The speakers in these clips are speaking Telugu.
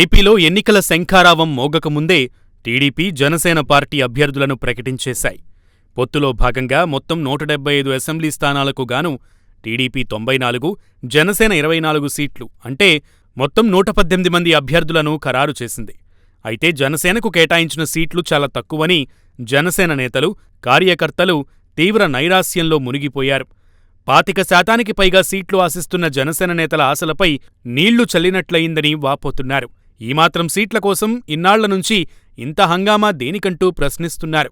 ఏపీలో ఎన్నికల శంఖారావం మోగకముందే టీడీపీ జనసేన పార్టీ అభ్యర్థులను ప్రకటించేశాయి. పొత్తులో భాగంగా మొత్తం నూట డెబ్బై ఐదు అసెంబ్లీ స్థానాలకు గాను టీడీపీ తొంభై నాలుగు జనసేన ఇరవై నాలుగు సీట్లు అంటే మొత్తం నూట పద్దెనిమిది మంది అభ్యర్థులను ఖరారు చేసింది. అయితే జనసేనకు కేటాయించిన సీట్లు చాలా తక్కువని జనసేన నేతలు కార్యకర్తలు తీవ్ర నైరాస్యంలో మునిగిపోయారు. పాతిక శాతానికి పైగా సీట్లు ఆశిస్తున్న జనసేన నేతల ఆశలపై నీళ్ళు చల్లినట్లయిందని వాపోతున్నారు. ఈ మాత్రం సీట్ల కోసం ఇన్నాళ్ళ నుంచి ఇంత హంగామా దేనికంటూ ప్రశ్నిస్తున్నారు.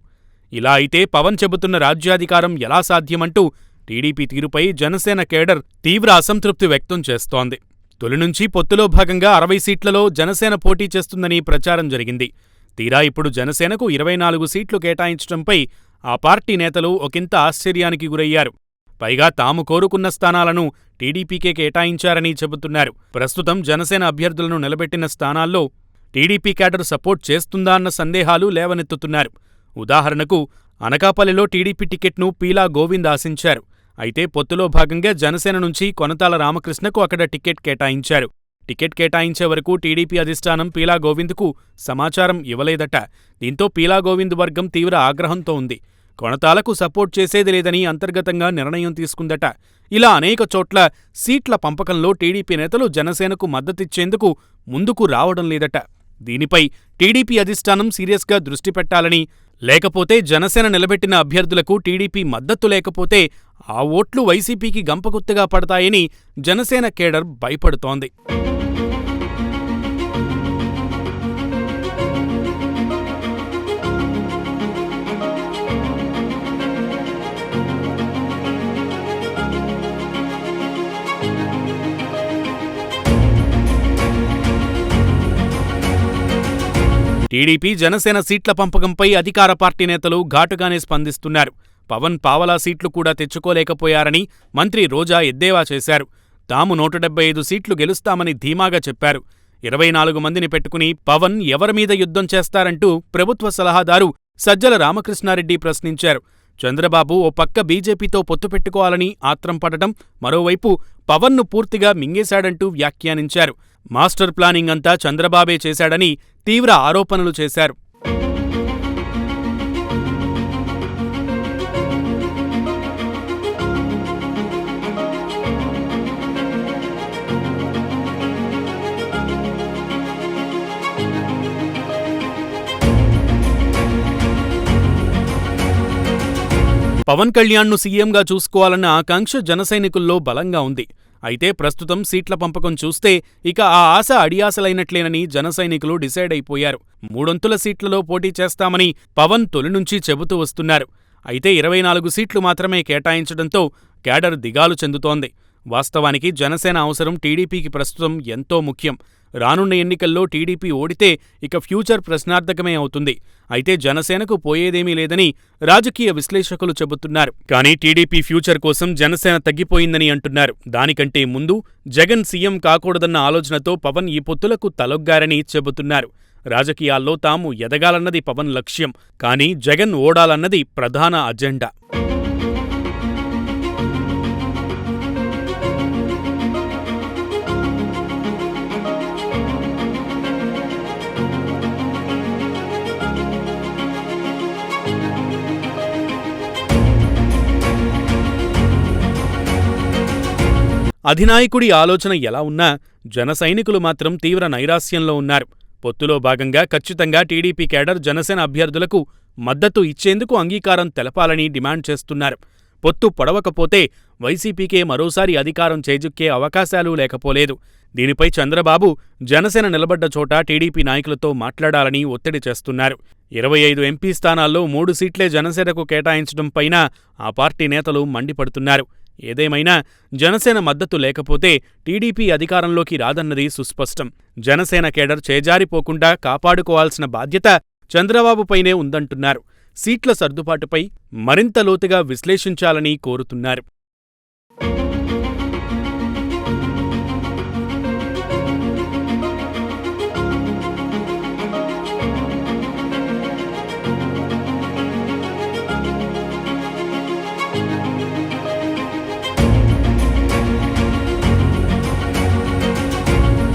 ఇలా అయితే పవన్ చెబుతున్న రాజ్యాధికారం ఎలా సాధ్యమంటూ టీడీపీ తీరుపై జనసేన కేడర్ తీవ్ర అసంతృప్తి వ్యక్తం చేస్తోంది. తొలి నుంచి పొత్తులో భాగంగా అరవై సీట్లలో జనసేన పోటీ చేస్తుందని ప్రచారం జరిగింది. తీరా ఇప్పుడు జనసేనకు ఇరవై నాలుగు సీట్లు కేటాయించడంపై ఆ పార్టీ నేతలు ఒకింత ఆశ్చర్యానికి గురయ్యారు. పైగా తాము కోరుకున్న స్థానాలను టీడీపీకే కేటాయించారని చెబుతున్నారు. ప్రస్తుతం జనసేన అభ్యర్థులను నిలబెట్టిన స్థానాల్లో టీడీపీ క్యాడర్ సపోర్ట్ చేస్తుందా అన్న సందేహాలు లేవనెత్తుతున్నారు. ఉదాహరణకు అనకాపల్లిలో టీడీపీ టికెట్ను పీలా గోవింద్ ఆశించారు. అయితే పొత్తులో భాగంగా జనసేన నుంచి కొనతాల రామకృష్ణకు అక్కడ టికెట్ కేటాయించారు. టికెట్ కేటాయించే వరకు టీడీపీ అధిష్టానం పీలా గోవింద్కు సమాచారం ఇవ్వలేదట. దీంతో పీలా గోవింద్ వర్గం తీవ్ర ఆగ్రహంతో ఉంది. కొణతాలకు సపోర్ట్ చేసేది లేదని అంతర్గతంగా నిర్ణయం తీసుకుందట. ఇలా అనేక చోట్ల సీట్ల పంపకంలో టీడీపీ నేతలు జనసేనకు మద్దతిచ్చేందుకు ముందుకు రావడం లేదట. దీనిపై టీడీపీ అధిష్టానం సీరియస్గా దృష్టి పెట్టాలని లేకపోతే జనసేన నిలబెట్టిన అభ్యర్థులకు టీడీపీ మద్దతు లేకపోతే ఆ ఓట్లు వైసీపీకి గంపగుత్తగా పడతాయని జనసేన కేడర్ భయపడుతోంది. టీడీపీ జనసేన సీట్ల పంపకంపై అధికార పార్టీ నేతలు ఘాటుగానే స్పందిస్తున్నారు. పవన్ పావలా సీట్లు కూడా తెచ్చుకోలేకపోయారని మంత్రి రోజా ఎద్దేవా చేశారు. తాము నూట డెబ్బై ఐదు సీట్లు గెలుస్తామని ధీమాగా చెప్పారు. ఇరవై నాలుగు మందిని పెట్టుకుని పవన్ ఎవరిమీద యుద్ధం చేస్తారంటూ ప్రభుత్వ సలహాదారు సజ్జల రామకృష్ణారెడ్డి ప్రశ్నించారు. చంద్రబాబు ఓ పక్క బీజేపీతో పొత్తు పెట్టుకోవాలని ఆత్రం పడటం మరోవైపు పవన్ను పూర్తిగా మింగేశాడంటూ వ్యాఖ్యానించారు. మాస్టర్ ప్లానింగ్ అంతా చంద్రబాబే చేశాడని తీవ్ర ఆరోపణలు చేశారు. పవన్ కళ్యాణ్ను సీఎంగా చూసుకోవాలన్న ఆకాంక్ష జనసైనికుల్లో బలంగా ఉంది. అయితే ప్రస్తుతం సీట్ల పంపకం చూస్తే ఇక ఆ ఆశ అడియాసలైనట్లేనని జనసైనికులు డిసైడ్ అయిపోయారు. మూడొంతుల సీట్లలో పోటీ చేస్తామని పవన్ తొలి నుంచి చెబుతూ వస్తున్నారు. అయితే ఇరవై నాలుగు సీట్లు మాత్రమే కేటాయించడంతో కేడర్ దిగాలు చెందుతోంది. వాస్తవానికి జనసేన అవసరం టీడీపీకి ప్రస్తుతం ఎంతో ముఖ్యం. రానున్న ఎన్నికల్లో టీడీపీ ఓడితే ఇక ఫ్యూచర్ ప్రశ్నార్థకమే అవుతుంది. అయితే జనసేనకు పోయేదేమీ లేదని రాజకీయ విశ్లేషకులు చెబుతున్నారు. కానీ టీడీపీ ఫ్యూచర్ కోసం జనసేన తగ్గిపోయిందని అంటున్నారు. దానికంటే ముందు జగన్ సీఎం కాకూడదన్న ఆలోచనతో పవన్ ఈ పొత్తులకు తలొగ్గారని చెబుతున్నారు. రాజకీయాల్లో తాము ఎదగాలన్నది పవన్ లక్ష్యం. కానీ జగన్ ఓడాలన్నది ప్రధాన అజెండా. అధినాయకుడి ఆలోచన ఎలా ఉన్నా జనసైనికులు మాత్రం తీవ్ర నైరాస్యంలో ఉన్నారు. పొత్తులో భాగంగా ఖచ్చితంగా టీడీపీ కేడర్ జనసేన అభ్యర్థులకు మద్దతు ఇచ్చేందుకు అంగీకారం తెలపాలని డిమాండ్ చేస్తున్నారు. పొత్తు పొడవకపోతే వైసీపీకే మరోసారి అధికారం చేజుక్కే అవకాశాలు లేకపోలేదు. దీనిపై చంద్రబాబు జనసేన నిలబడ్డ చోట టీడీపీ నాయకులతో మాట్లాడాలని ఒత్తిడి చేస్తున్నారు. ఇరవై ఐదు ఎంపీ స్థానాల్లో మూడు సీట్లే జనసేనకు కేటాయించడం పైన ఆ పార్టీ నేతలు మండిపడుతున్నారు. ఏదేమైనా జనసేన మద్దతు లేకపోతే టీడీపీ అధికారంలోకి రాదన్నది సుస్పష్టం. జనసేన కేడర్ చేజారిపోకుండా కాపాడుకోవాల్సిన బాధ్యత చంద్రబాబుపైనే ఉందంటున్నారు. సీట్ల సర్దుబాటుపై మరింత లోతుగా విశ్లేషించాలని కోరుతున్నారు.